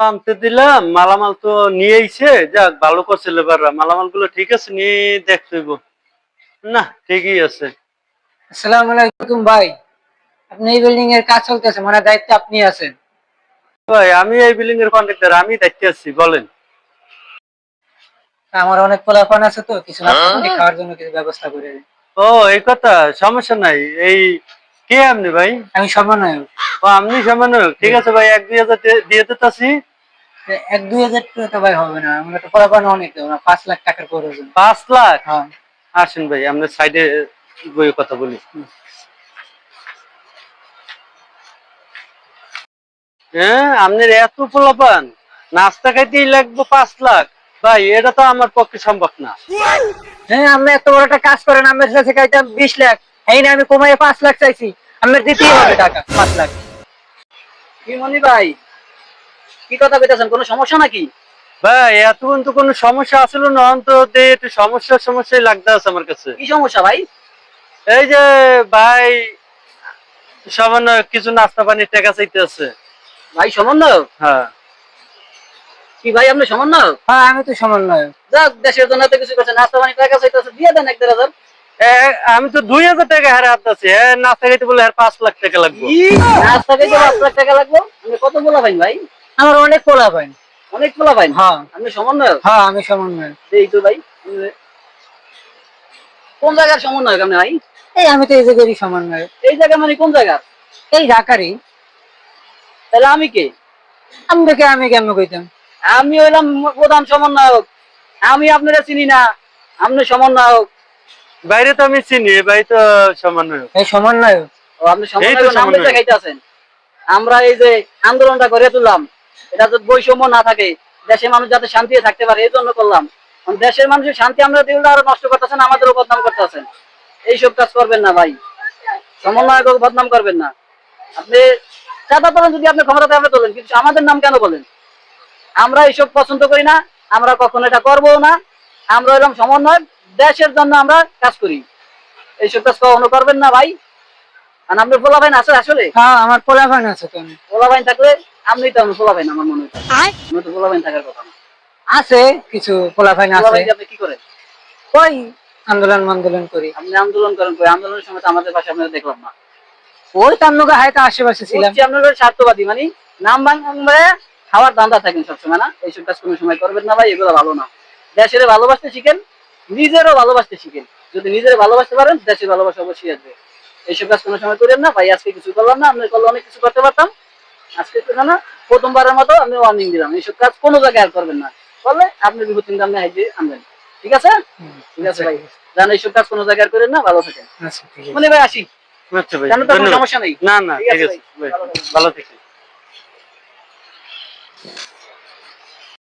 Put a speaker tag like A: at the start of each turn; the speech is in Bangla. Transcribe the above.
A: আনতে দিলাম মালামাল তো নিয়ে আইছে যাক ভালো করছে লেবাররা। মালামালগুলো ঠিক আছে নিয়ে দেখতেইব না ঠিকই আছে।
B: আসসালামু আলাইকুম ভাই। আপনি এই বিল্ডিং এর কাজ চলতেছে মানে দায়িত্ব আপনি আছেন।
A: ভাই আমি এই বিল্ডিং এর কন্ট্রাক্টর আমি দেখতে আছি বলেন।
B: আমার অনেক পোলাপান আছে তো কিছু নাস্তা পানি খাওয়ার জন্য কিছু ব্যবস্থা করে
A: ও এই কথা সমস্যা নাই। এই কে আপনি ভাই?
B: আমি সমন্বয়
A: ও আপনি ঠিক আছে ভাই এক দুই হাজার দিয়ে দিতেছি।
B: এক দুই হাজার টাকা ভাই হবে না। আমরা তো অনেক পাঁচ লাখ টাকার প্রয়োজন।
A: পাঁচ লাখ?
B: হ্যাঁ।
A: আসেন ভাই আমরা সাইডে বই কথা বলি। হ্যাঁ আপনার এত পোলাপান। নাস্তা খাইতেই লাগবে পাঁচ লাখ। ভাই এটা তো আমার পক্ষে সম্ভব না।
B: হ্যাঁ আপনি এত বড় একটা কাজ করেন আমার কাছে চাইতাম বিশ লাখ। এই না আমি কমাই পাঁচ লাখ চাইছি। আমার দিতেই হবে টাকা পাঁচ লাখ।
C: কি মনি ভাই কি কথা কইতেছেন কোনো সমস্যা নাকি?
A: ভাই এতক্ষণ তো কোনো সমস্যা আসলো না অন্তত একটু সমস্যার সমস্যাই লাগতে আছে আমার কাছে।
C: কি সমস্যা ভাই?
A: এই যে ভাই সামান্য কিছু নাস্তা পানির টাকা চাইতে আছে।
C: ভাই সমন্বয়
A: হ্যাঁ।
C: কি ভাই আপনি সমন্বয়
B: হ্যাঁ আমি তো সমন্বয়
C: যাক দেশের জন্য তো কিছু করছেন নাস্তা পানি টাকা চাইতেছে দিয়ে দেন এক দেড় হাজার।
A: আমি তো দুই হাজার টাকা হারে আসতেছি হ্যাঁ নাস্তা খাইতে বলে আর পাঁচ লাখ টাকা লাগবে।
C: কি নাস্তা খাইতে পাঁচ লাখ টাকা লাগল আপনি কত বলা ভাই ভাই?
B: আমার অনেক পোলাপান
C: অনেক বলা ভাই
B: হ্যাঁ।
C: আপনি সমন্বয়
B: হ্যাঁ আমি সমন্বয়
C: এই তো ভাই। কোন জায়গার সমন্বয় আপনি ভাই?
B: এই আমি তো এই জায়গারই সমন্বয়
C: এই জায়গা মানে কোন জায়গা
B: এই ঢাকারই।
C: তাহলে আমি কে?
B: আমি দেখে আমি কেমন কইতাম?
C: আমি হইলাম প্রধান সমন্বয়ক। আমি আপনারা চিনি না। আপনি সমন্বয়ক।
A: বাইরে তো আমি চিনি ভাই তো সামান্য
B: এই সমন্বয়
C: ও আপনি আমরা এই যে আন্দোলনটা করে তুললাম এটা যদি বৈষম্য না থাকে দেশের মানুষ যাতে শান্তিতে থাকতে পারে এই জন্য করলাম। দেশের মানুষের শান্তি আমরা দিলে আরও নষ্ট করতেছেন আমাদেরও বদনাম করতেছেন। এইসব কাজ করবেন না ভাই। সমন্বয়ক বদনাম করবেন না। আপনি চাঁদা তোলেন যদি আপনি ক্ষমতাতে আপনি তোলেন কিন্তু আমাদের নাম কেন বলেন? আমরা এইসব পছন্দ করি না আমরা কখনো এটা করব না। আমরা এরকম সমন্বয় দেশের জন্য আমরা কাজ করি। এইসব কাজ কখনো করবেন না ভাই। আর আপনার পোলা ভাই আছে আসলে?
B: হ্যাঁ আমার পোলাপান আছে তো।
C: পোলা ভাই থাকলে আপনি তো আমার পোলা ভাই আমার মনে হয়। তো পোলা ভাই থাকার কথা না।
B: আছে কিছু পোলাপান
C: পোলা
B: আছে
C: আপনি কি করেন?
B: ওই আন্দোলন আন্দোলন করি।
C: আপনি আন্দোলন করেন কই? আন্দোলনের সময় তো আমাদের পাশে আপনাদের দেখলাম না।
B: ওই তান্নুকা হায়তো আশেপাশে ছিলাম।
C: বুঝছি আপনার স্বার্থবাদী মানে নাম ভাঙবে খাওয়ার দান্দা থাকেন সবসময় না? এইসব কাজ কোনো সময় করবেন না ভাই এগুলো ভালো না। দেশের ভালোবাসতে শিখেন নিজেরও ভালোবাসতে শিখেন। যদি নিজের ভালোবাসতে পারেন দেশের ভালোবাসা অবশ্যই আসবে। এইসব কাজ কোনো সময় করেন না। ভাই আজকে কিছু করলাম না আপনার করলে অনেক কিছু করতে পারতাম। আজকে তো না প্রথমবারের মতো আমি ওয়ার্নিং দিলাম। এইসব কাজ কোনো জায়গায় আর করবেন না। করলে আপনি বিভূতি আপনি হাইজে আনবেন। ঠিক আছে? ঠিক আছে ভাই। জান এইসব কাজ কোনো জায়গায় আর করেন না ভালো থাকেন।
B: আচ্ছা
C: মানে ভাই আসি।
A: আচ্ছা ভাই
C: সমস্যা নেই।
A: না না
C: ঠিক আছে ভালো থাকবেন।
A: ভালো থেকে